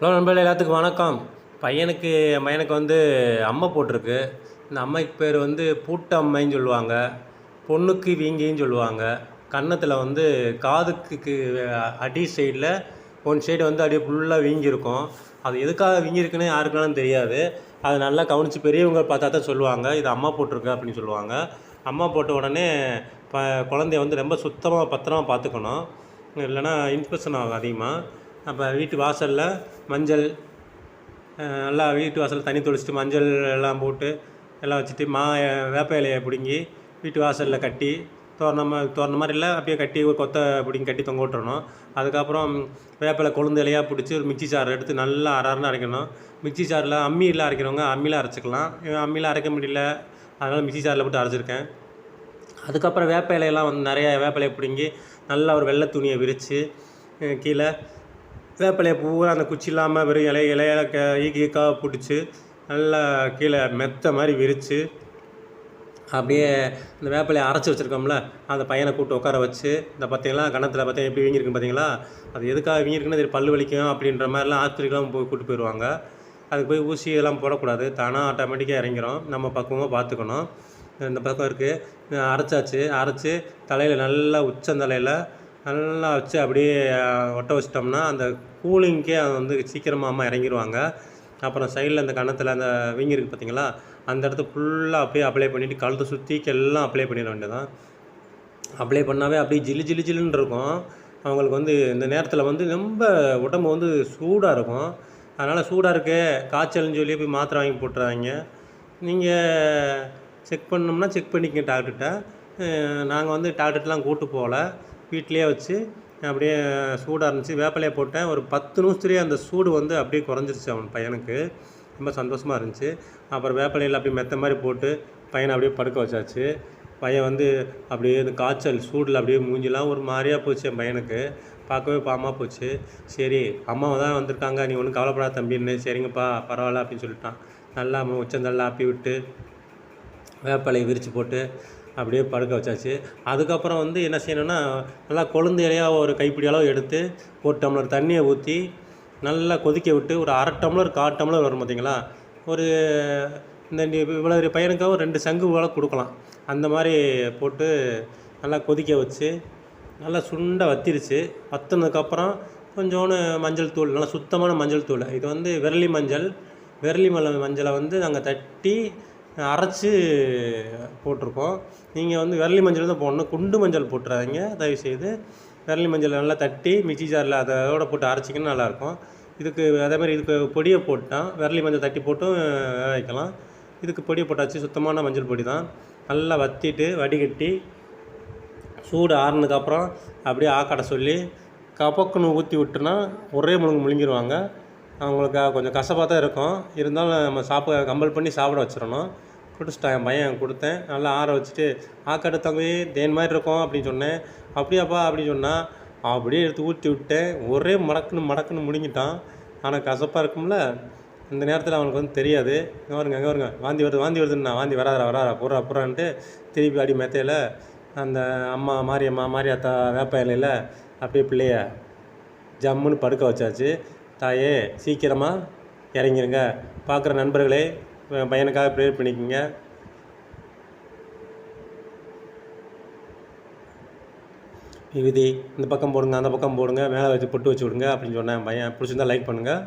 Hello நண்பர்களே எல்லாத்துக்கும் வணக்கம். பையனுக்கு என் பையனுக்கு வந்து அம்மை போட்டிருக்கு. இந்த அம்மைக்கு பேர் வந்து பூட்ட அம்மைன்னு சொல்லுவாங்க. பொண்ணுக்கு வீங்கின்னு சொல்லுவாங்க. கன்னத்தில் வந்து காதுக்கு அடி சைடில் ஒன் சைடு வந்து அப்படியே ஃபுல்லாக வீங்கியிருக்கும். அது எதுக்காக வீங்கியிருக்குன்னு யாருக்குனாலும் தெரியாது. அது நல்லா கவனித்து பெரியவங்க பார்த்தா தான் சொல்லுவாங்க. இது அம்மா போட்டிருக்கு அப்படின்னு சொல்லுவாங்க. அம்மா போட்ட உடனே ப குழந்தைய வந்து ரொம்ப சுத்தமாக பத்திரமா பார்த்துக்கணும். இல்லைன்னா இன்ஃபெக்ஷன் ஆகும் அதிகமாக அப்போ வீட்டு வாசலில் மஞ்சள் எல்லாம் நல்லா வீட்டு வாசலில் தண்ணி தெளிச்சிட்டு மஞ்சள் எல்லாம் போட்டு எல்லாம் வச்சுட்டு மா வேப்ப இலையை பிடுங்கி வீட்டு வாசலில் கட்டி தோரணமாக தோரண மாதிரி இல்லை அப்படியே கட்டி ஒரு கொத்தை பிடிங்கி கட்டி தொங்க விட்டுறணும். அதுக்கப்புறம் வேப்பிலை கொழுந்து இலையாக பிடிச்சி ஒரு மிக்சி சாறு எடுத்து நல்லா அரைன்னு அரைக்கணும். மிக்சி சாரில் அம்மியில் அரைக்கிறவங்க அம்மியில் அரைச்சிக்கலாம். அம்மியில் அரைக்க முடியல அதனால் மிக்சி சாரில் போட்டு அரைச்சிருக்கேன். அதுக்கப்புறம் வேப்ப இலையெல்லாம் வந்து நிறைய வேப்ப இலையை பிடுங்கி நல்லா ஒரு வெள்ளை துணியை விரித்து கீழே வேப்பிலையை பூரா அந்த குச்சி இல்லாமல் வெறும் இலை இலையில க ஈக்கி ஈக்காக பிடிச்சி நல்லா கீழே மெத்த மாதிரி விரித்து அப்படியே இந்த வேப்பிலையை அரைச்சி வச்சுருக்கோம்ல அந்த பையனை கூப்பிட்டு உட்கார வச்சு இந்த பார்த்தீங்களா கணத்தில் பார்த்தீங்க எப்படி வீங்கிருக்கு பார்த்தீங்களா அது எதுக்காக வீங்கிருக்குன்னு தெரியும் பல்லு வலிக்கும் அப்படின்ற மாதிரிலாம் ஆஸ்பத்திரிக்கெலாம் போய் கூப்பிட்டு போயிடுவாங்க. அதுக்கு போய் ஊசி எல்லாம் போடக்கூடாது. தானாக ஆட்டோமேட்டிக்காக இறங்கிறோம் நம்ம பக்குவமாக பார்த்துக்கணும் இந்த பக்கம் இருக்குது அரைச்சாச்சு. அரைச்சி தலையில் நல்லா உச்சந்தலையில் நல்லா வச்சு அப்படியே ஒட்ட வச்சிட்டோம்னா அந்த கூலிங்க்கே அது வந்து சீக்கிரமாக அம்மா இறங்கிருவாங்க. அப்புறம் சைடில் அந்த கன்னத்தில் அந்த வீங்கி இருக்குது பார்த்தீங்களா அந்த இடத்த ஃபுல்லாக அப்படியே அப்ளை பண்ணிவிட்டு கழுத்தை சுற்றிக்கெல்லாம் அப்ளை பண்ணிட வேண்டியதான் அப்ளை பண்ணாவே அப்படியே ஜிலு ஜிலு ஜிலுன்னு இருக்கும். அவங்களுக்கு வந்து இந்த நேரத்தில் வந்து ரொம்ப உடம்பு வந்து சூடாக இருக்கும். அதனால் சூடாக இருக்கே காய்ச்சல்னு சொல்லி போய் மாத்திரை வாங்கி போட்டுறாங்க நீங்கள் செக் பண்ணோம்னா செக் பண்ணிக்கங்க டாக்டர்கிட்ட. நாங்கள் வந்து டாக்டர்கிட்டலாம் கூப்பிட்டு போகல. வீட்டிலேயே வச்சு அப்படியே சூடாக இருந்துச்சு வேப்பிலையை போட்டேன். ஒரு பத்து நிமிஷத்துலேயே அந்த சூடு வந்து அப்படியே குறைஞ்சிருச்சு அவன் பையனுக்கு. ரொம்ப சந்தோஷமாக இருந்துச்சு. அப்புறம் வேப்பிலையில் அப்படியே மெத்த மாதிரி போட்டு பையனை அப்படியே படுக்க வச்சாச்சு. பையன் வந்து அப்படியே இந்த காய்ச்சல் சூடில் அப்படியே மூஞ்சிலாம் ஒரு மாதிரியாக போச்சு என் பையனுக்கு. பார்க்கவே பாமா போச்சு. சரி அம்மாவை தான் வந்திருக்காங்க. நீ ஒன்றும் கவலைப்படாத தம்பின்னு சரிங்கப்பா பரவாயில்ல அப்படின்னு சொல்லிட்டான். நல்லா உச்சந்தெல்லாம் ஆப்பி விட்டு வேப்பிலையை விரித்து போட்டு அப்படியே படுக்க வச்சாச்சு. அதுக்கப்புறம் வந்து என்ன செய்யணும்னா நல்லா கொழுந்து இலையாக ஒரு கைப்பிடி அளவு எடுத்து ஒரு டம்ளர் தண்ணியை ஊற்றி நல்லா கொதிக்க விட்டு ஒரு அரை டம்ளர் கால் டம்ளர் வரும் பார்த்தீங்களா ஒரு இந்த நீ இவ்வளோ பையனுக்காக ஒரு ரெண்டு சங்கு போல் கொடுக்கலாம். அந்த மாதிரி போட்டு நல்லா கொதிக்க வச்சு நல்லா சுண்ட வத்திருச்சு. வத்தினதுக்கப்புறம் கொஞ்சோண்டு மஞ்சள் தூள் நல்லா சுத்தமான மஞ்சள் தூள். இது வந்து விரலி மஞ்சள். விரலி மல மஞ்சளை வந்து நாங்கள் தட்டி அரைச்சி போட்டிருக்கோம். நீங்கள் வந்து விரலி மஞ்சள் தான் போடணும். குண்டு மஞ்சள் போட்டுறாதீங்க. தயவுசெய்து விரலி மஞ்சள் நல்லா தட்டி மிக்சி ஜாரில் அதோட போட்டு அரைச்சிங்கன்னா நல்லாயிருக்கும். இதுக்கு அதேமாதிரி இதுக்கு பொடியை போட்டால் விரலி மஞ்சள் தட்டி போட்டும் வேக வைக்கலாம். இதுக்கு பொடியை போட்டாச்சு சுத்தமான மஞ்சள் பொடி தான். நல்லா வத்திட்டு வடிகட்டி சூடு ஆறுனதுக்கப்புறம் அப்படியே ஆக்காட சொல்லி கபக்குன்னு ஊற்றி விட்டுனா ஒரே முழுங்கு முழுங்கிடுவாங்க அவங்களுக்கு கொஞ்சம் கசப்பாக தான் இருக்கும். இருந்தாலும் நம்ம சாப்பிட கம்பல் பண்ணி சாப்பிட வச்சிடணும். குடிச்சிட்டான் என் பையன் கொடுத்தேன். நல்லா ஆற வச்சுட்டு ஆக்காடு தம்பி தேன் மாதிரி இருக்கும் அப்படின்னு சொன்னேன். அப்படியாப்பா அப்படின்னு சொன்னால் அப்படியே எடுத்து ஊற்றி விட்டேன். ஒரே மடக்குன்னு மடக்குன்னு முடிங்கிட்டான். ஆனால் கசப்பாக இருக்கும்ல இந்த நேரத்தில் அவனுக்கு வந்து தெரியாது. இங்கே வருங்க அங்கே வருங்க வாந்தி வருது வாந்தி வருதுன்னா வாந்தி வராதரா வராதா புறா புறான்ட்டு திருப்பி அடி மெத்தையில் அந்த அம்மா மாரியம்மா மாரியாத்தா வேப்ப இலையில் அப்படியே பிள்ளைய ஜம்முன்னு படுக்க வச்சாச்சு. தாயே சீக்கிரமாக இறங்கிருங்க. பார்க்குற நண்பர்களே பையனுக்காக ப்ரேயர் பண்ணிக்கோங்க. விதி இந்த பக்கம் போடுங்க அந்த பக்கம் போடுங்க மேலே வச்சு பொட்டு வச்சு விடுங்க அப்படின்னு சொன்னேன். என் பையன் பிடிச்சிருந்தா லைக் பண்ணுங்கள்